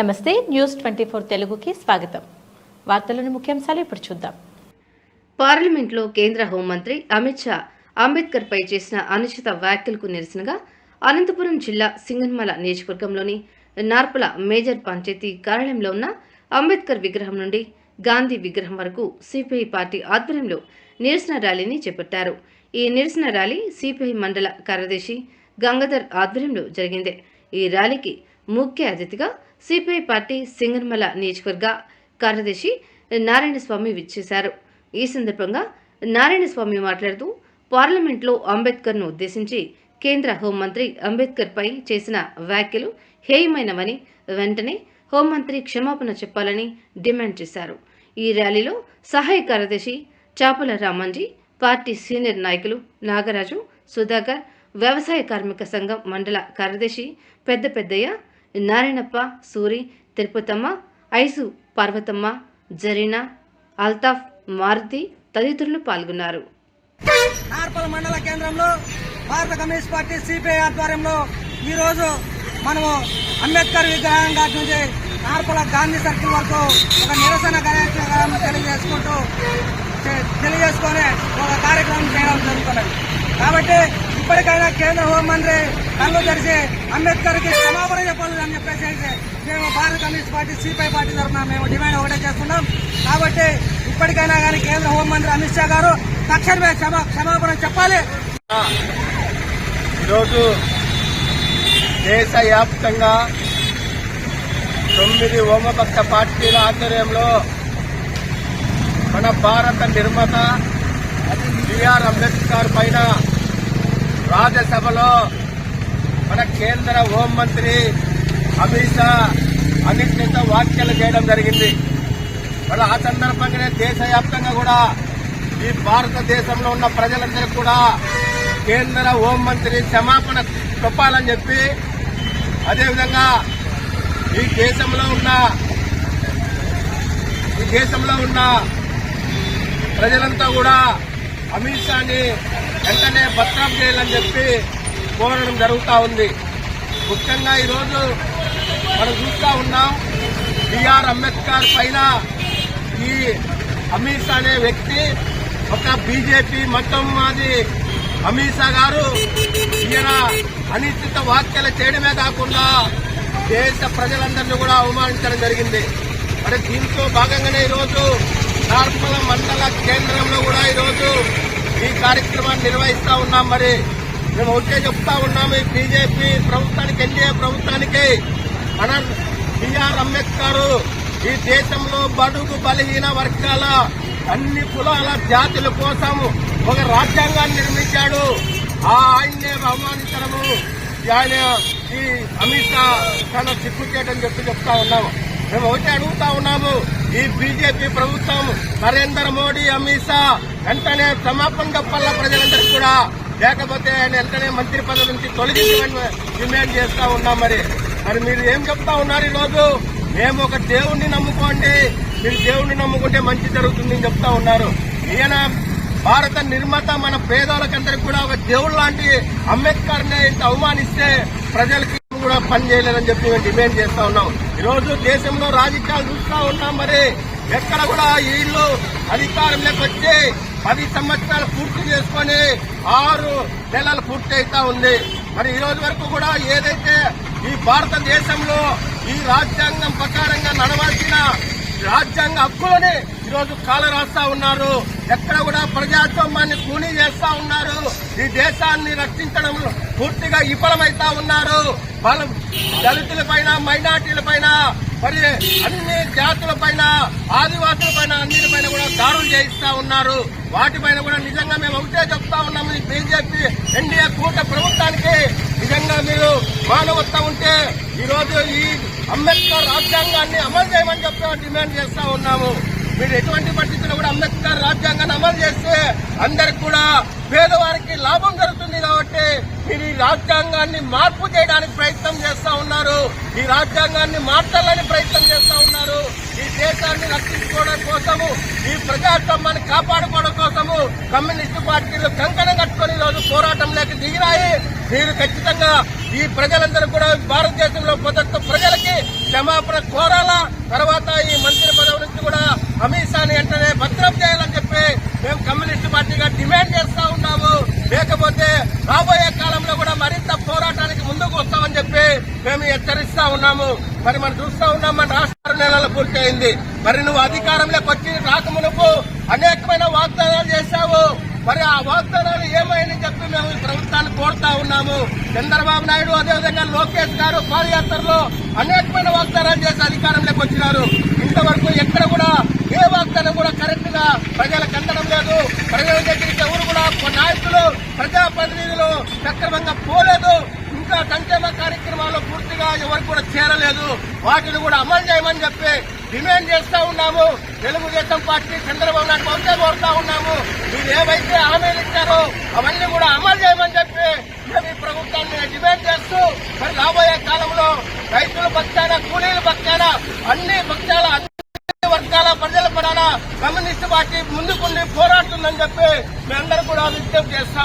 నమస్తే news twenty four తెలుగుకి స్వాగతం. వార్తలను ముఖ్యాంశాలు ఇప్పుడు చూద్దాం. పార్లమెంట్లో కేంద్ర హోంమంత్రి అమిత్ షా అంబేద్కర్ పై చేసిన అనుచిత వ్యాఖ్యలకు నిరసనగా అనంతపురం జిల్లా సింగన్మల నియోజకవర్గంలోని నార్పల మేజర్ పంచాయతీ కార్యాలయంలో ఉన్న అంబేద్కర్ విగ్రహం నుండి గాంధీ విగ్రహం వరకు సిపిఐ పార్టీ ఆధ్వర్యంలో నిరసన ర్యాలీని చేపట్టారు. ఈ నిరసన ర్యాలీ సిపిఐ మండల కార్యదర్శి గంగాధర్ ఆధ్వర్యంలో జరిగింది. ఈ ర్యాలీకి ముఖ్య అతిథిగా సిపిఐ పార్టీ సింగర్మల నియోజకవర్గ కార్యదర్శి నారాయణస్వామి విచ్చేశారు. ఈ సందర్భంగా నారాయణస్వామి మాట్లాడుతూ పార్లమెంట్లో అంబేద్కర్ను ఉద్దేశించి కేంద్ర హోంమంత్రి అంబేద్కర్పై చేసిన వ్యాఖ్యలు హేయమైనవని వెంటనే హోంమంత్రి క్షమాపణ చెప్పాలని డిమాండ్ చేశారు. ఈ ర్యాలీలో సహాయ కార్యదర్శి చాపల రామంజీ పార్టీ సీనియర్ నాయకులు నాగరాజు సుధాకర్ వ్యవసాయ కార్మిక సంఘం మండల కార్యదర్శి పెద్ద పెద్దయ్య నారాయణప్ప సూరి తిరుపతమ్మ ఐసు పార్వతమ్మ జరీనా అల్తాఫ్ మారుతి తదితరులు పాల్గొన్నారు. నార్పల్ మండల కేంద్రంలో భారత కమ్యూనిస్ట్ పార్టీ సిపిఐ ఆధ్వర్యంలో ఈ రోజు మనము అంబేద్కర్ విగ్రహం కాటి నుంచి నార్పల గాంధీ సర్కిల్ వరకు ఒక నిరసన కార్యక్రమం తెలియజేసుకుంటూ తెలియజేసుకొని ఒక కార్యక్రమం చేయడం జరుగుతున్నది. కాబట్టి ఇప్పటికైనా కేంద్ర హోంమంత్రి కళ్ళు తెరిచి అంబేద్కర్కి క్షమాపణ చెప్పాలి అని చెప్పేసి మేము భారత కమ్యూనిస్ట్ పార్టీ సిపిఐ పార్టీ తరఫున మేము డిమాండ్ ఒకటే చేస్తున్నాం. కాబట్టి ఇప్పటికైనా కానీ కేంద్ర హోంమంత్రి అమిత్ షా గారు తక్షణమే క్షమా క్షమాపణ చెప్పాలి. ఈరోజు దేశవ్యాప్తంగా తొమ్మిది వామపక్ష పార్టీల ఆధ్వర్యంలో మన భారత నిర్మాత బిఆర్ అంబేద్కర్ పైన రాజ్యసభలో మన కేంద్ర హోంమంత్రి అమిత్ షా అనిశ్చిత వ్యాఖ్యలు చేయడం జరిగింది. మరి ఆ సందర్భంగానే దేశవ్యాప్తంగా కూడా ఈ భారతదేశంలో ఉన్న ప్రజలందరికీ కూడా కేంద్ర హోంమంత్రి క్షమాపణ చెప్పాలని చెప్పి అదేవిధంగా ఈ దేశంలో ఉన్న ఈ దేశంలో ఉన్న ప్రజలంతా కూడా అమిత్ షాని వెంటనే భద్రం చేయాలని చెప్పి కోరడం జరుగుతూ ఉంది. ముఖ్యంగా ఈరోజు మనం చూస్తూ ఉన్నాం బిఆర్ అంబేద్కర్ పైన ఈ అమిత్ షా అనే వ్యక్తి ఒక బీజేపీ మొత్తం మాది అమిత్ షా గారు ఈయన అనిశ్చిత వ్యాఖ్యలు చేయడమే కాకుండా దేశ ప్రజలందరినీ కూడా అవమానించడం జరిగింది. మరి దీంతో భాగంగానే ఈరోజు నార్మల మండల కేంద్రంలో కూడా ఈరోజు ఈ కార్యక్రమాన్ని నిర్వహిస్తా ఉన్నాం. మరి మేము ఒకటే చెప్తా ఉన్నాము ఈ బీజేపీ ప్రభుత్వానికి ఎన్డీఏ ప్రభుత్వానికి. మన బిఆర్ అంబేద్కర్ ఈ దేశంలో బడుగు బలహీన వర్గాల అన్ని కులాల జాతుల కోసం ఒక రాజ్యాంగాన్ని నిర్మించాడు. ఆ ఆయన్నే అవమానించడము. ఆయన ఈ అమిత్ షా చాలా సిగ్గుచేటని చెప్పి చెప్తా ఉన్నాము. మేము ఒకటి అడుగుతా ఉన్నాము. ఈ బీజేపీ ప్రభుత్వం నరేంద్ర మోడీ అమిత్ షా వెంటనే క్షమాపణ చెప్పాల ప్రజలందరికీ కూడా? లేకపోతే ఆయన వెంటనే మంత్రి పదవి నుంచి తొలగించమని డిమాండ్ చేస్తా ఉన్నాం మరి. మరి మీరు ఏం చెప్తా ఉన్నారు ఈరోజు? మేము ఒక దేవుణ్ణి నమ్ముకోండి. మీరు దేవుణ్ణి నమ్ముకుంటే మంచి జరుగుతుందని చెప్తా ఉన్నారు. ఈయన భారత నిర్మాత మన పేదోళ్ళకందరికి కూడా ఒక దేవుడు లాంటి అంబేద్కర్నే ఇంత అవమానిస్తే ప్రజలకి కూడా పని చేయలేదని చెప్పి మేము డిమాండ్ చేస్తా ఉన్నాం. ఈరోజు రోజు దేశంలో రాజకీయాలు చూస్తా ఉన్నాం మరి. ఎక్కడ కూడా వీళ్ళు అధికారంలోకి వచ్చి పది సంవత్సరాలు పూర్తి చేసుకొని ఆరు నెలలు పూర్తి అవుతా ఉంది. మరి ఈ రోజు వరకు కూడా ఏదైతే ఈ భారతదేశంలో ఈ రాజ్యాంగం ప్రకారంగా నడవాల్సిన రాజ్యాంగ హక్కులని ఈరోజు కాలరాస్తా ఉన్నారు. ఎక్కడ కూడా ప్రజాస్వామ్యాన్ని కూనీ చేస్తా ఉన్నారు. ఈ దేశాన్ని రక్షించడంలో పూర్తిగా విఫలమైతా ఉన్నారు. వాళ్ళ దళితుల పైన మైనార్టీల పైన మరి అన్ని జాతుల పైన ఆదివాసుల పైన అన్నిటిపైన కూడా దారులు చేయిస్తా ఉన్నారు. వాటిపైన కూడా నిజంగా మేము ఒకటే చెప్తా ఉన్నాము ఈ బీజేపీ ఎన్డీఏ కూట ప్రభుత్వానికి. నిజంగా మీరు మానవత్వం ఉంటే ఈరోజు ఈ అంబేద్కర్ రాజ్యాంగాన్ని అమలు చేయమని చెప్తా డిమాండ్ చేస్తా ఉన్నాము. మీరు ఎటువంటి పరిస్థితుల్లో కూడా అంబేద్కర్ రాజ్యాంగాన్ని అమలు చేస్తే అందరికి కూడా పేదవారికి లాభం జరుగుతుంది. మీరు ఈ రాజ్యాంగాన్ని మార్పు చేయడానికి ప్రయత్నం చేస్తా ఉన్నారు. ఈ రాజ్యాంగాన్ని మార్చాలని ప్రయత్నం చేస్తా ఉన్నారు. ఈ దేశాన్ని రక్షించుకోవడం కోసము ఈ ప్రజాస్వామ్యాన్ని కాపాడుకోవడం కోసము కమ్యూనిస్టు పార్టీలు కంకణం కట్టుకొని రోజు పోరాటం పోరాటంలోకి దిగినాయి. మీరు ఖచ్చితంగా ఈ ప్రజలందరూ కూడా భారతదేశంలో మొదటి ప్రజలకి క్షమాపణ కోరాలా? తర్వాత ఈ మంత్రి పదవి నుంచి కూడా అమిత్ షాని వెంటనే భద్రం చేయాలని చెప్పి మేము కమ్యూనిస్ట్ పార్టీగా డిమాండ్ చేస్తాం లేకపోతే రాబోయే కాలంలో కూడా మరింత పోరాటానికి ముందుకు వస్తామని చెప్పి మేము హెచ్చరిస్తా ఉన్నాము. మరి మనం చూస్తా ఉన్నాం మన రాష్ట్ర నెలలు పూర్తయింది. మరి నువ్వు అధికారంలోకి వచ్చి రాకమునకు అనేకమైన వాగ్దానాలు చేశావు. మరి ఆ వాగ్దానాలు ఏమైందని చెప్పి మేము ఈ ప్రభుత్వాన్ని కోరుతా ఉన్నాము. చంద్రబాబు నాయుడు అదేవిధంగా లోకేష్ గారు పాదయాత్రలో అనేకమైన వాగ్దానాలు చేసి అధికారంలోకి వచ్చినారు. ఇంతవరకు ఎక్కడ కూడా ఏ వాగ్దానం కూడా కరెక్ట్గా ప్రజలకు అందడం లేదు. ప్రజలు నాయకులు ప్రజాప్రతినిధులు సక్రమంగా పోలేదు. ఇంకా సంక్షేమ కార్యక్రమాలు పూర్తిగా ఎవరు కూడా చేరలేదు. వాటిని కూడా అమలు చేయమని చెప్పి డిమాండ్ చేస్తా ఉన్నాము. తెలుగుదేశం పార్టీ చంద్రబాబు నాయుడు ఒకటే కోరుతా ఉన్నాము. మీరు ఏవైతే హామీలు ఇచ్చారో అవన్నీ కూడా అమలు చేయమని చెప్పి మేము ఈ ప్రభుత్వాన్ని డిమాండ్ చేస్తూ మరి రాబోయే కాలంలో రైతుల పక్షాన కూలీల పక్షాన అన్ని పక్షాల వర్గాల ప్రజల పడాల కమ్యూనిస్ట్ పార్టీ ముందుకుండి పోరాడుతుందని చెప్పి మేమందరూ కూడా విజ్ఞప్తి చేస్తాం